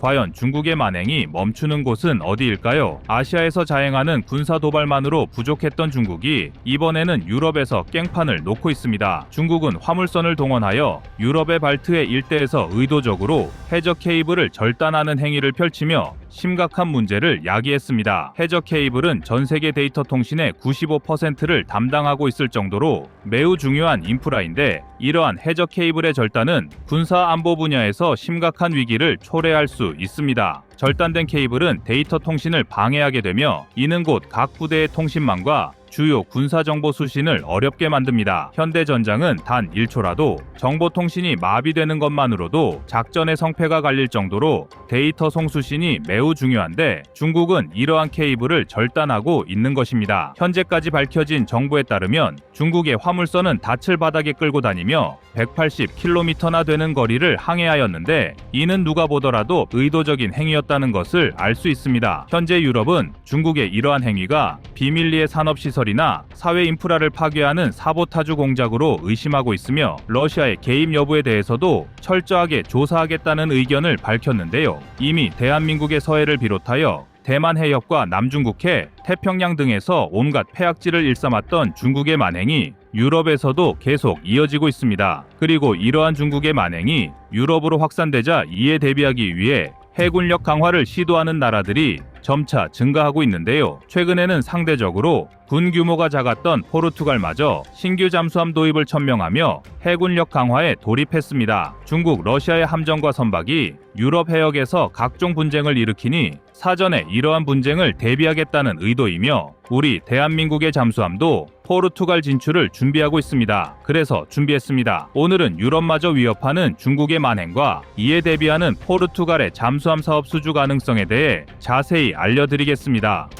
과연 중국의 만행이 멈추는 곳은 어디일까요? 아시아에서 자행하는 군사 도발만으로 부족했던 중국이 이번에는 유럽에서 깽판을 놓고 있습니다. 중국은 화물선을 동원하여 유럽의 발트해 일대에서 의도적으로 해저 케이블을 절단하는 행위를 펼치며 심각한 문제를 야기했습니다. 해저 케이블은 전 세계 데이터 통신의 95%를 담당하고 있을 정도로 매우 중요한 인프라인데 이러한 해저 케이블의 절단은 군사 안보 분야에서 심각한 위기를 초래할 수 있습니다. 절단된 케이블은 데이터 통신을 방해하게 되며 이는 곧 각 부대의 통신망과 주요 군사 정보 수신을 어렵게 만듭니다. 현대 전장은 단 1초라도 정보 통신이 마비되는 것만으로도 작전의 성패가 갈릴 정도로 데이터 송수신이 매우 중요한데 중국은 이러한 케이블을 절단하고 있는 것입니다. 현재까지 밝혀진 정보에 따르면 중국의 화물선은 닻을 바닥에 끌고 다니며 180km나 되는 거리를 항해하였는데 이는 누가 보더라도 의도적인 행위였다는 것을 알 수 있습니다. 현재 유럽은 중국의 이러한 행위가 비밀리에 산업시설이 나 사회 인프라를 파괴하는 사보타주 공작으로 의심하고 있으며 러시아의 개입 여부에 대해서도 철저하게 조사하겠다는 의견을 밝혔는데요. 이미 대한민국의 서해를 비롯하여 대만 해협과 남중국해, 태평양 등에서 온갖 폐악질을 일삼았던 중국의 만행이 유럽에서도 계속 이어지고 있습니다. 그리고 이러한 중국의 만행이 유럽으로 확산되자 이에 대비하기 위해 해군력 강화를 시도하는 나라들이 점차 증가하고 있는데요. 최근에는 상대적으로 군 규모가 작았던 포르투갈마저 신규 잠수함 도입을 천명하며 해군력 강화에 돌입했습니다. 중국, 러시아의 함정과 선박이 유럽 해역에서 각종 분쟁을 일으키니 사전에 이러한 분쟁을 대비하겠다는 의도이며 우리 대한민국의 잠수함도 포르투갈 진출을 준비하고 있습니다. 그래서 준비했습니다. 오늘은 유럽마저 위협하는 중국의 만행과 이에 대비하는 포르투갈의 잠수함 사업 수주 가능성에 대해 자세히 알려드리겠습니다.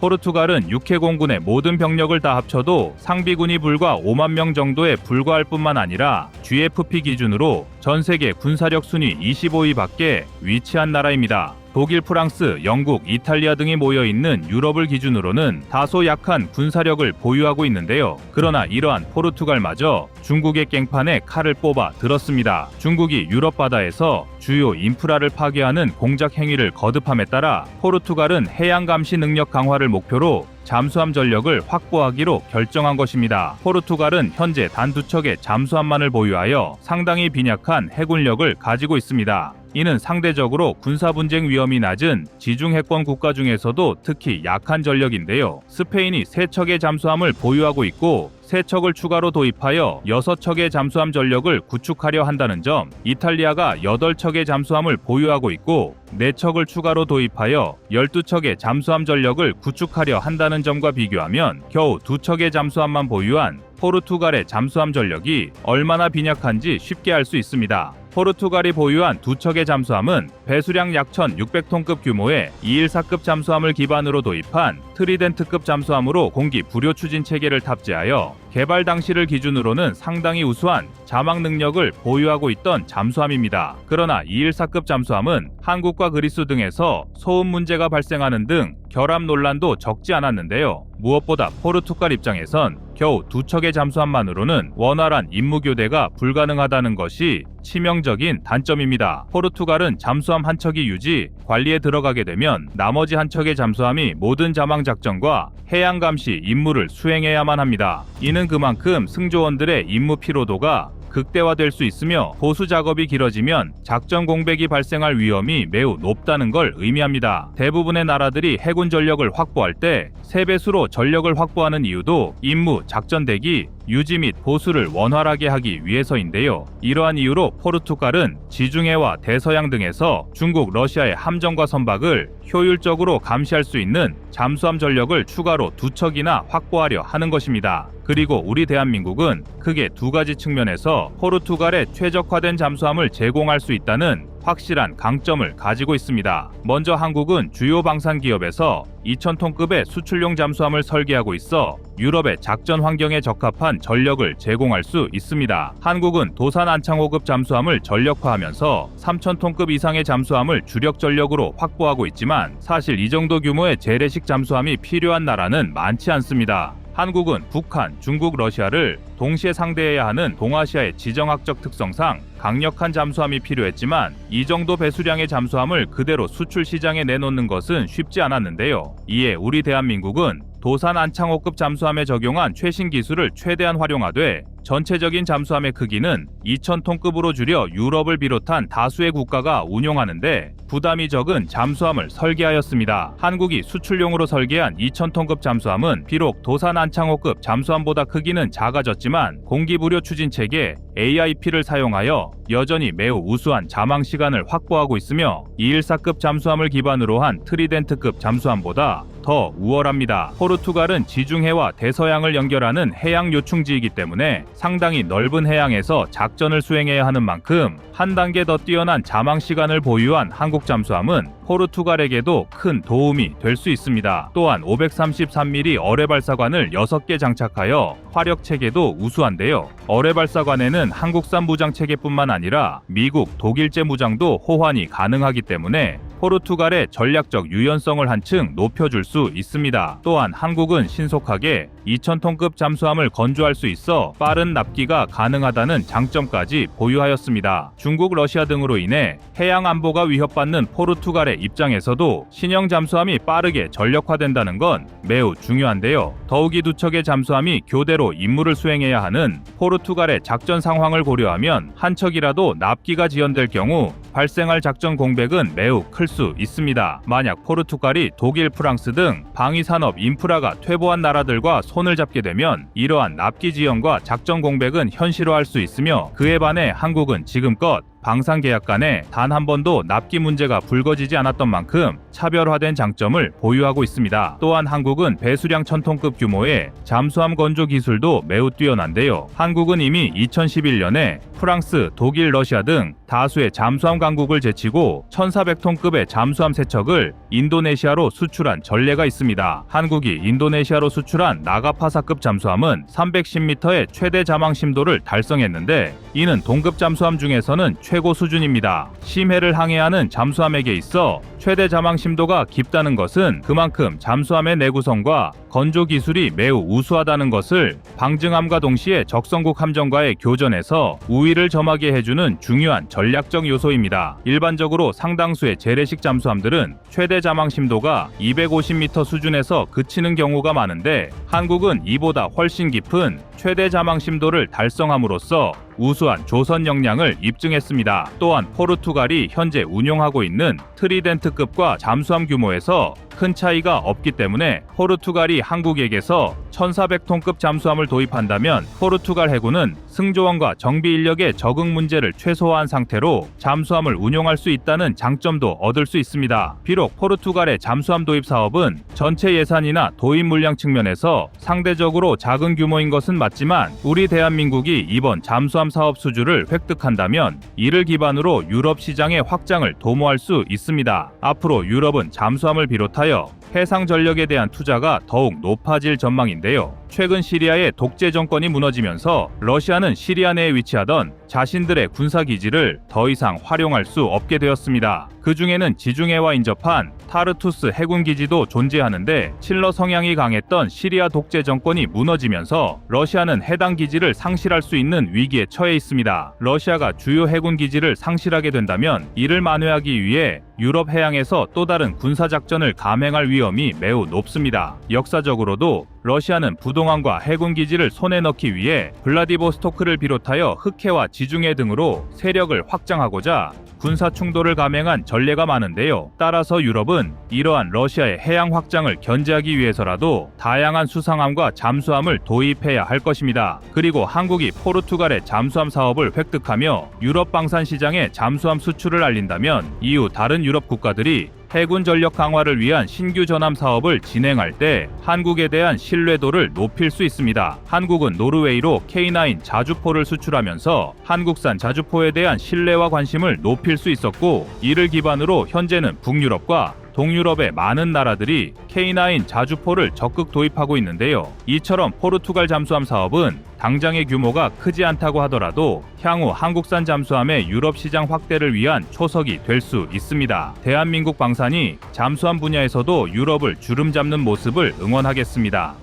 포르투갈은 육해 공군의 모든 병력을 다 합쳐도 상비군이 불과 5만 명 정도에 불과할 뿐만 아니라 GFP 기준으로 전 세계 군사력 순위 25위 밖에 위치한 나라입니다. 독일, 프랑스, 영국, 이탈리아 등이 모여 있는 유럽을 기준으로는 다소 약한 군사력을 보유하고 있는데요. 그러나 이러한 포르투갈마저 중국의 깽판에 칼을 뽑아 들었습니다. 중국이 유럽 바다에서 주요 인프라를 파괴하는 공작 행위를 거듭함에 따라 포르투갈은 해양 감시 능력 강화를 목표로 잠수함 전력을 확보하기로 결정한 것입니다. 포르투갈은 현재 단 두 척의 잠수함만을 보유하여 상당히 빈약한 해군력을 가지고 있습니다. 이는 상대적으로 군사 분쟁 위험이 낮은 지중 해권 국가 중에서도 특히 약한 전력인데요. 스페인이 세 척의 잠수함을 보유하고 있고 세 척을 추가로 도입하여 여섯 척의 잠수함 전력을 구축하려 한다는 점, 이탈리아가 여덟 척의 잠수함을 보유하고 있고 네 척을 추가로 도입하여 12척의 잠수함 전력을 구축하려 한다는 점과 비교하면 겨우 두 척의 잠수함만 보유한 포르투갈의 잠수함 전력이 얼마나 빈약한지 쉽게 알 수 있습니다. 포르투갈이 보유한 두 척의 잠수함은 배수량 약 1,600톤급 규모의 214급 잠수함을 기반으로 도입한 트리덴트급 잠수함으로 공기 불요 추진 체계를 탑재하여 개발 당시를 기준으로는 상당히 우수한 자막 능력을 보유하고 있던 잠수함입니다. 그러나 214급 잠수함은 한국과 그리스 등에서 소음 문제가 발생하는 등 결함 논란도 적지 않았는데요. 무엇보다 포르투갈 입장에선 겨우 두 척의 잠수함만으로는 원활한 임무 교대가 불가능하다는 것이 치명적인 단점입니다. 포르투갈은 잠수함 한 척이 유지, 관리에 들어가게 되면 나머지 한 척의 잠수함이 모든 자망 작전과 해양 감시 임무를 수행해야만 합니다. 이는 그만큼 승조원들의 임무 피로도가 극대화될 수 있으며 보수 작업이 길어지면 작전 공백이 발생할 위험이 매우 높다는 걸 의미합니다. 대부분의 나라들이 해군 전력을 확보할 때 3배수로 전력을 확보하는 이유도 임무, 작전 대기, 유지 및 보수를 원활하게 하기 위해서인데요. 이러한 이유로 포르투갈은 지중해와 대서양 등에서 중국, 러시아의 함정과 선박을 효율적으로 감시할 수 있는 잠수함 전력을 추가로 두 척이나 확보하려 하는 것입니다. 그리고 우리 대한민국은 크게 두 가지 측면에서 포르투갈에 최적화된 잠수함을 제공할 수 있다는 확실한 강점을 가지고 있습니다. 먼저 한국은 주요 방산 기업에서 2,000톤급의 수출용 잠수함을 설계하고 있어 유럽의 작전 환경에 적합한 전력을 제공할 수 있습니다. 한국은 도산 안창호급 잠수함을 전력화하면서 3,000톤급 이상의 잠수함을 주력 전력으로 확보하고 있지만 사실 이 정도 규모의 재래식 잠수함이 필요한 나라는 많지 않습니다. 한국은 북한, 중국, 러시아를 동시에 상대해야 하는 동아시아의 지정학적 특성상 강력한 잠수함이 필요했지만 이 정도 배수량의 잠수함을 그대로 수출 시장에 내놓는 것은 쉽지 않았는데요. 이에 우리 대한민국은 도산 안창호급 잠수함에 적용한 최신 기술을 최대한 활용하되 전체적인 잠수함의 크기는 2,000톤급으로 줄여 유럽을 비롯한 다수의 국가가 운용하는데 부담이 적은 잠수함을 설계하였습니다. 한국이 수출용으로 설계한 2,000톤급 잠수함은 비록 도산 안창호급 잠수함보다 크기는 작아졌지만 공기부료 추진 체계 AIP를 사용하여 여전히 매우 우수한 자망 시간을 확보하고 있으며 214급 잠수함을 기반으로 한 트리덴트급 잠수함보다 더 우월합니다. 포르투갈은 지중해와 대서양을 연결하는 해양 요충지이기 때문에 상당히 넓은 해양에서 작전을 수행해야 하는 만큼 한 단계 더 뛰어난 자망 시간을 보유한 한국 잠수함은 포르투갈에게도 큰 도움이 될 수 있습니다. 또한 533mm 어뢰 발사관을 6개 장착하여 화력 체계도 우수한데요. 어뢰 발사관에는 한국산 무장 체계뿐만 아니라 미국, 독일제 무장도 호환이 가능하기 때문에 포르투갈의 전략적 유연성을 한층 높여줄 수 있습니다. 또한 한국은 신속하게 2,000톤급 잠수함을 건조할 수 있어 빠른 납기가 가능하다는 장점까지 보유하였습니다. 중국, 러시아 등으로 인해 해양 안보가 위협받는 포르투갈의 입장에서도 신형 잠수함이 빠르게 전력화된다는 건 매우 중요한데요. 더욱이 두 척의 잠수함이 교대로 임무를 수행해야 하는 포르투갈의 작전 상황을 고려하면 한 척이라도 납기가 지연될 경우 발생할 작전 공백은 매우 클 수 있습니다. 만약 포르투갈이 독일, 프랑스 등 방위 산업 인프라가 퇴보한 나라들과 손을 잡게 되면 이러한 납기 지연과 작전 공백은 현실화할 수 있으며 그에 반해 한국은 지금껏 방산 계약 간에 단 한 번도 납기 문제가 불거지지 않았던 만큼 차별화된 장점을 보유하고 있습니다. 또한 한국은 배수량 1000톤급 규모의 잠수함 건조 기술도 매우 뛰어난데요. 한국은 이미 2011년에 프랑스, 독일, 러시아 등 다수의 잠수함 강국을 제치고 1400톤급의 잠수함 세척을 인도네시아로 수출한 전례가 있습니다. 한국이 인도네시아로 수출한 나가파사급 잠수함은 310m의 최대 자망 심도를 달성했는데 이는 동급 잠수함 중에서는 최고 수준입니다. 심해를 항해하는 잠수함에게 있어 최대 자망 심도가 깊다는 것은 그만큼 잠수함의 내구성과 건조 기술이 매우 우수하다는 것을 방증함과 동시에 적성국 함정과의 교전에서 우위를 점하게 해주는 중요한 전략적 요소입니다. 일반적으로 상당수의 재래식 잠수함들은 최대 자망 심도가 250m 수준에서 그치는 경우가 많은데 한국은 이보다 훨씬 깊은 최대 자망 심도를 달성함으로써 우수한 조선 역량을 입증했습니다. 또한 포르투갈이 현재 운용하고 있는 트리덴트급과 잠수함 규모에서 큰 차이가 없기 때문에 포르투갈이 한국에게서 1400톤급 잠수함을 도입한다면 포르투갈 해군은 승조원과 정비 인력의 적응 문제를 최소화한 상태로 잠수함을 운용할 수 있다는 장점도 얻을 수 있습니다. 비록 포르투갈의 잠수함 도입 사업은 전체 예산이나 도입 물량 측면에서 상대적으로 작은 규모인 것은 맞지만 우리 대한민국이 이번 잠수함 사업 수주를 획득한다면 이를 기반으로 유럽 시장의 확장을 도모할 수 있습니다. 앞으로 유럽은 잠수함을 비롯하여 해상 전력에 대한 투자가 더욱 높아질 전망인데요. 최근 시리아의 독재 정권이 무너지면서 러시아 는 시리아 내에 위치하던 자신들의 군사 기지를 더 이상 활용할 수 없게 되었습니다. 그 중에는 지중해와 인접한 타르투스 해군 기지도 존재하는데 칠러 성향이 강했던 시리아 독재 정권이 무너지면서 러시아는 해당 기지를 상실할 수 있는 위기에 처해 있습니다. 러시아가 주요 해군 기지를 상실하게 된다면 이를 만회하기 위해 유럽 해양에서 또 다른 군사 작전을 감행할 위험이 매우 높습니다. 역사적으로도 러시아는 부동함과 해군 기지를 손에 넣기 위해 블라디보스토크를 비롯하여 흑해와 지중해 등으로 세력을 확장하고자 군사 충돌을 감행한 전례가 많은데요. 따라서 유럽은 이러한 러시아의 해양 확장을 견제하기 위해서라도 다양한 수상함과 잠수함을 도입해야 할 것입니다. 그리고 한국이 포르투갈의 잠수함 사업을 획득하며 유럽 방산 시장에 잠수함 수출을 알린다면 이후 다른 유럽 국가들이 해군 전력 강화를 위한 신규 전함 사업을 진행할 때 한국에 대한 신뢰도를 높일 수 있습니다. 한국은 노르웨이로 K9 자주포를 수출하면서 한국산 자주포에 대한 신뢰와 관심을 높일 수 있었고 이를 기반으로 현재는 북유럽과 동유럽의 많은 나라들이 K9 자주포를 적극 도입하고 있는데요. 이처럼 포르투갈 잠수함 사업은 당장의 규모가 크지 않다고 하더라도 향후 한국산 잠수함의 유럽 시장 확대를 위한 초석이 될 수 있습니다. 대한민국 방산이 잠수함 분야에서도 유럽을 주름 잡는 모습을 응원하겠습니다.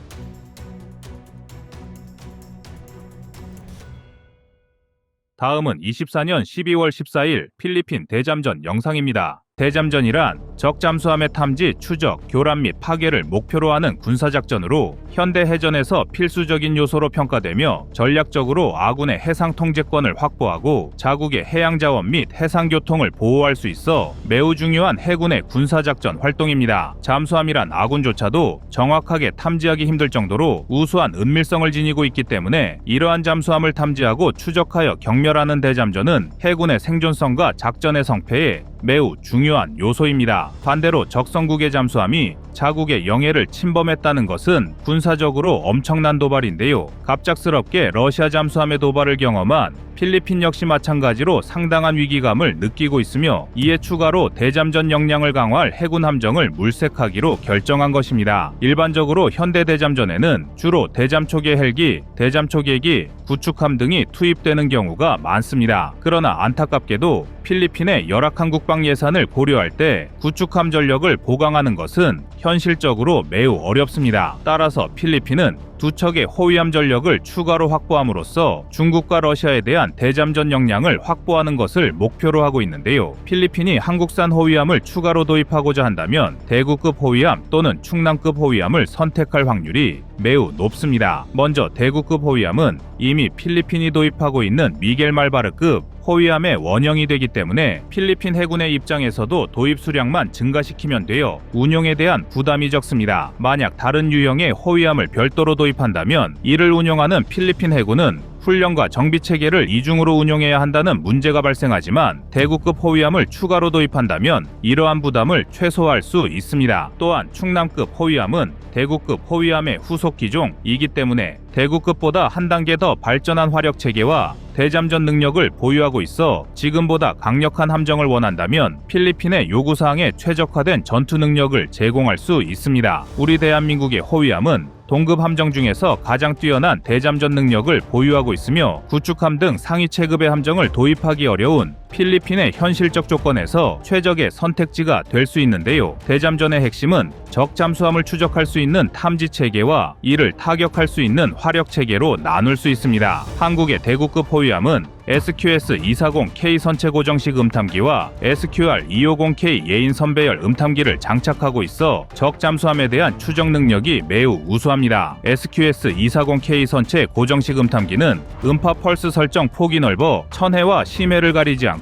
다음은 24년 12월 14일 필리핀 대잠전 영상입니다. 대잠전이란 적 잠수함의 탐지, 추적, 교란 및 파괴를 목표로 하는 군사작전으로 현대 해전에서 필수적인 요소로 평가되며 전략적으로 아군의 해상 통제권을 확보하고 자국의 해양 자원 및 해상 교통을 보호할 수 있어 매우 중요한 해군의 군사작전 활동입니다. 잠수함이란 아군조차도 정확하게 탐지하기 힘들 정도로 우수한 은밀성을 지니고 있기 때문에 이러한 잠수함을 탐지하고 추적하여 경멸하는 대잠전은 해군의 생존성과 작전의 성패에 매우 중요한 요소입니다. 반대로 적성국의 잠수함이 자국의 영해를 침범했다는 것은 군사적으로 엄청난 도발인데요. 갑작스럽게 러시아 잠수함의 도발을 경험한 필리핀 역시 마찬가지로 상당한 위기감을 느끼고 있으며 이에 추가로 대잠전 역량을 강화할 해군 함정을 물색하기로 결정한 것입니다. 일반적으로 현대 대잠전에는 주로 대잠초계 헬기, 대잠초계기, 구축함 등이 투입되는 경우가 많습니다. 그러나 안타깝게도 필리핀의 열악한 국방 예산을 고려할 때 구축함 전력을 보강하는 것은 현실적으로 매우 어렵습니다. 따라서 필리핀은 두 척의 호위함 전력을 추가로 확보함으로써 중국과 러시아에 대한 대잠전 역량을 확보하는 것을 목표로 하고 있는데요. 필리핀이 한국산 호위함을 추가로 도입하고자 한다면 대구급 호위함 또는 충남급 호위함을 선택할 확률이 매우 높습니다. 먼저 대구급 호위함은 이미 필리핀이 도입하고 있는 미겔 말바르급 호위함의 원형이 되기 때문에 필리핀 해군의 입장에서도 도입 수량만 증가시키면 되어 운용에 대한 부담이 적습니다. 만약 다른 유형의 호위함을 별도로 도입 한다면 이를 운용하는 필리핀 해군은 훈련과 정비 체계를 이중으로 운용해야 한다는 문제가 발생하지만 대구급 호위함을 추가로 도입한다면 이러한 부담을 최소화할 수 있습니다. 또한 충남급 호위함은 대구급 호위함의 후속 기종이기 때문에 대구급보다 한 단계 더 발전한 화력 체계와 대잠전 능력을 보유하고 있어 지금보다 강력한 함정을 원한다면 필리핀의 요구사항에 최적화된 전투 능력을 제공할 수 있습니다. 우리 대한민국의 호위함은 동급 함정 중에서 가장 뛰어난 대잠전 능력을 보유하고 있으며 구축함 등 상위 체급의 함정을 도입하기 어려운 필리핀의 현실적 조건에서 최적의 선택지가 될 수 있는데요. 대잠전의 핵심은 적 잠수함을 추적할 수 있는 탐지 체계와 이를 타격할 수 있는 화력 체계로 나눌 수 있습니다. 한국의 대구급 호위함은 SQS-240K 선체 고정식 음탐기와 SQR-250K 예인 선배열 음탐기를 장착하고 있어 적 잠수함에 대한 추적 능력이 매우 우수합니다. SQS-240K 선체 고정식 음탐기는 음파 펄스 설정 폭이 넓어 천해와 심해를 가리지 않고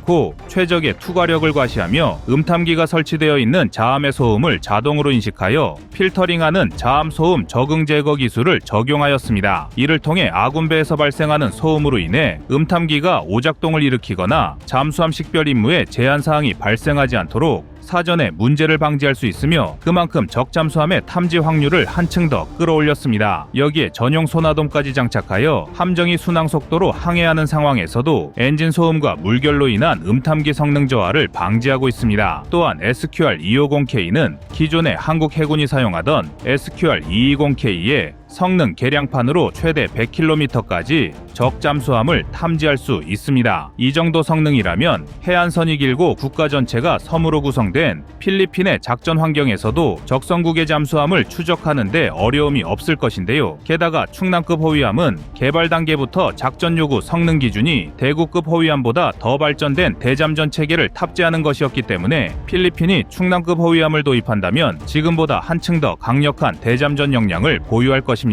최적의 투과력을 과시하며 음탐기가 설치되어 있는 자암의 소음을 자동으로 인식하여 필터링하는 자암 소음 적응 제거 기술을 적용하였습니다. 이를 통해 아군배에서 발생하는 소음으로 인해 음탐기가 오작동을 일으키거나 잠수함 식별 임무에 제한 사항이 발생하지 않도록 사전에 문제를 방지할 수 있으며 그만큼 적잠수함의 탐지 확률을 한층 더 끌어올렸습니다. 여기에 전용 소나돔까지 장착하여 함정이 순항 속도로 항해하는 상황에서도 엔진 소음과 물결로 인한 음탐기 성능 저하를 방지하고 있습니다. 또한 SQR-250K는 기존의 한국 해군이 사용하던 SQR-220K의 성능 개량판으로 최대 100km까지 적 잠수함을 탐지할 수 있습니다. 이 정도 성능이라면 해안선이 길고 국가 전체가 섬으로 구성된 필리핀의 작전 환경에서도 적성국의 잠수함을 추적하는데 어려움이 없을 것인데요. 게다가 충남급 호위함은 개발 단계부터 작전 요구 성능 기준이 대구급 호위함보다 더 발전된 대잠전 체계를 탑재하는 것이었기 때문에 필리핀이 충남급 호위함을 도입한다면 지금보다 한층 더 강력한 대잠전 역량을 보유할 것입니다.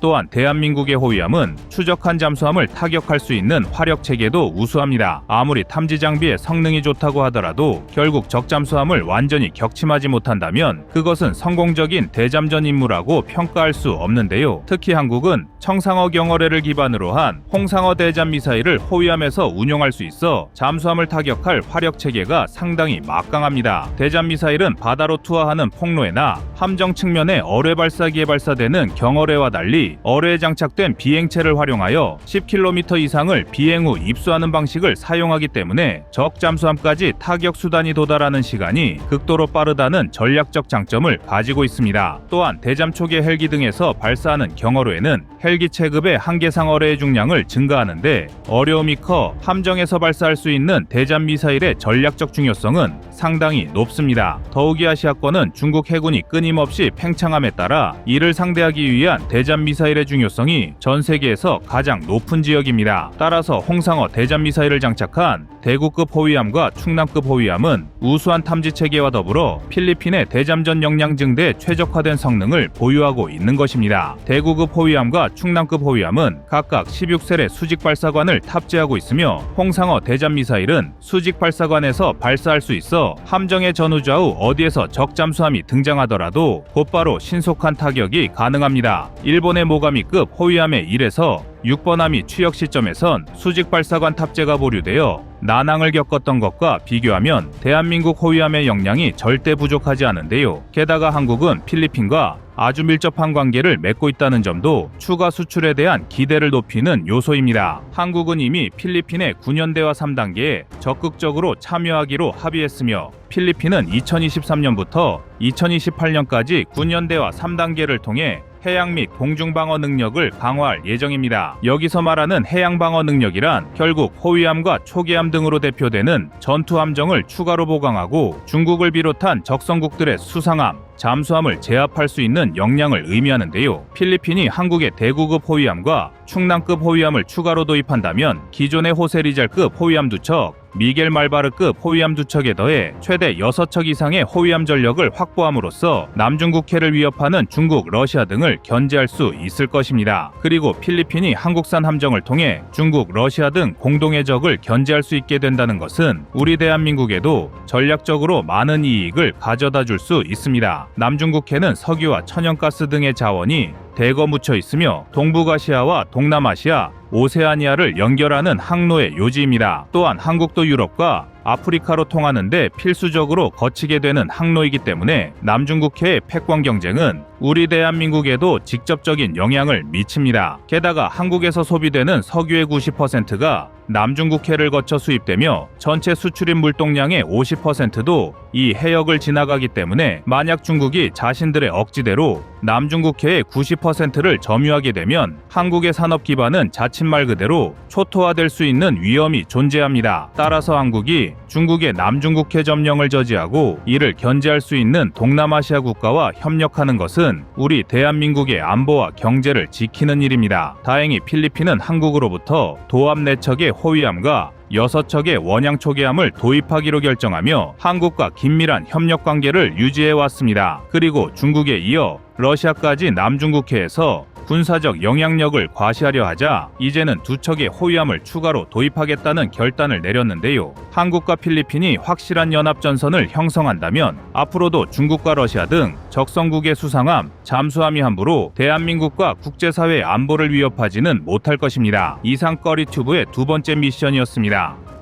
또한 대한민국의 호위함은 추적한 잠수함을 타격할 수 있는 화력 체계도 우수합니다. 아무리 탐지 장비의 성능이 좋다고 하더라도 결국 적 잠수함을 완전히 격침하지 못한다면 그것은 성공적인 대잠전 임무라고 평가할 수 없는데요. 특히 한국은 청상어 경어뢰를 기반으로 한 홍상어 대잠 미사일을 호위함에서 운용할 수 있어 잠수함을 타격할 화력 체계가 상당히 막강합니다. 대잠 미사일은 바다로 투하하는 폭로에나 함정 측면의 어뢰 발사기에 발사되는 경어 뢰와 달리 어뢰에 장착된 비행체를 활용하여 10km 이상을 비행 후 입수하는 방식을 사용하기 때문에 적 잠수함까지 타격 수단이 도달하는 시간이 극도로 빠르다는 전략적 장점을 가지고 있습니다. 또한 대잠 초계 헬기 등에서 발사하는 경어로에는 헬기 체급의 한계상 어뢰의 중량을 증가하는데 어려움이 커 함정에서 발사할 수 있는 대잠 미사일의 전략적 중요성은 상당히 높습니다. 더욱이 아시아권은 중국 해군이 끊임없이 팽창함에 따라 이를 상대하기 위한 대잠 미사일의 중요성이 전 세계에서 가장 높은 지역입니다. 따라서 홍상어 대잠 미사일을 장착한 대구급 호위함과 충남급 호위함은 우수한 탐지 체계와 더불어 필리핀의 대잠전 역량 증대에 최적화된 성능을 보유하고 있는 것입니다. 대구급 호위함과 충남급 호위함은 각각 16셀의 수직 발사관을 탑재하고 있으며 홍상어 대잠 미사일은 수직 발사관에서 발사할 수 있어 함정의 전후 좌우 어디에서 적 잠수함이 등장하더라도 곧바로 신속한 타격이 가능합니다. 일본의 모가미급 호위함의 1에서 6번함이 취역 시점에선 수직 발사관 탑재가 보류되어 난항을 겪었던 것과 비교하면 대한민국 호위함의 역량이 절대 부족하지 않은데요. 게다가 한국은 필리핀과 아주 밀접한 관계를 맺고 있다는 점도 추가 수출에 대한 기대를 높이는 요소입니다. 한국은 이미 필리핀의 9년대와 3단계에 적극적으로 참여하기로 합의했으며 필리핀은 2023년부터 2028년까지 9년대와 3단계를 통해 해양 및 공중 방어 능력을 강화할 예정입니다. 여기서 말하는 해양 방어 능력이란 결국 호위함과 초계함 등으로 대표되는 전투함정을 추가로 보강하고 중국을 비롯한 적성국들의 수상함, 잠수함을 제압할 수 있는 역량을 의미하는데요. 필리핀이 한국의 대구급 호위함과 충남급 호위함을 추가로 도입한다면 기존의 호세리잘급 호위함 두 척, 미겔 말바르급 호위함 두 척에 더해 최대 6척 이상의 호위함 전력을 확보함으로써 남중국해를 위협하는 중국, 러시아 등을 견제할 수 있을 것입니다. 그리고 필리핀이 한국산 함정을 통해 중국, 러시아 등 공동의 적을 견제할 수 있게 된다는 것은 우리 대한민국에도 전략적으로 많은 이익을 가져다 줄 수 있습니다. 남중국해는 석유와 천연가스 등의 자원이 대거 묻혀 있으며 동북아시아와 동남아시아, 오세아니아를 연결하는 항로의 요지입니다. 또한 한국도 유럽과 아프리카로 통하는데 필수적으로 거치게 되는 항로이기 때문에 남중국해의 패권 경쟁은 우리 대한민국에도 직접적인 영향을 미칩니다. 게다가 한국에서 소비되는 석유의 90%가 남중국해를 거쳐 수입되며 전체 수출입 물동량의 50%도 이 해역을 지나가기 때문에 만약 중국이 자신들의 억지대로 남중국해의 90%를 점유하게 되면 한국의 산업 기반은 자칫 말 그대로 초토화될 수 있는 위험이 존재합니다. 따라서 한국이 중국의 남중국해 점령을 저지하고 이를 견제할 수 있는 동남아시아 국가와 협력하는 것은 우리 대한민국의 안보와 경제를 지키는 일입니다. 다행히 필리핀은 한국으로부터 도합 내척의 호위함과 여섯 척의 원양 초계함을 도입하기로 결정하며 한국과 긴밀한 협력 관계를 유지해 왔습니다. 그리고 중국에 이어 러시아까지 남중국해에서 군사적 영향력을 과시하려 하자 이제는 두 척의 호위함을 추가로 도입하겠다는 결단을 내렸는데요. 한국과 필리핀이 확실한 연합 전선을 형성한다면 앞으로도 중국과 러시아 등 적성국의 수상함, 잠수함이 함부로 대한민국과 국제사회의 안보를 위협하지는 못할 것입니다. 이상 꺼리 튜브의 두 번째 미션이었 습니다.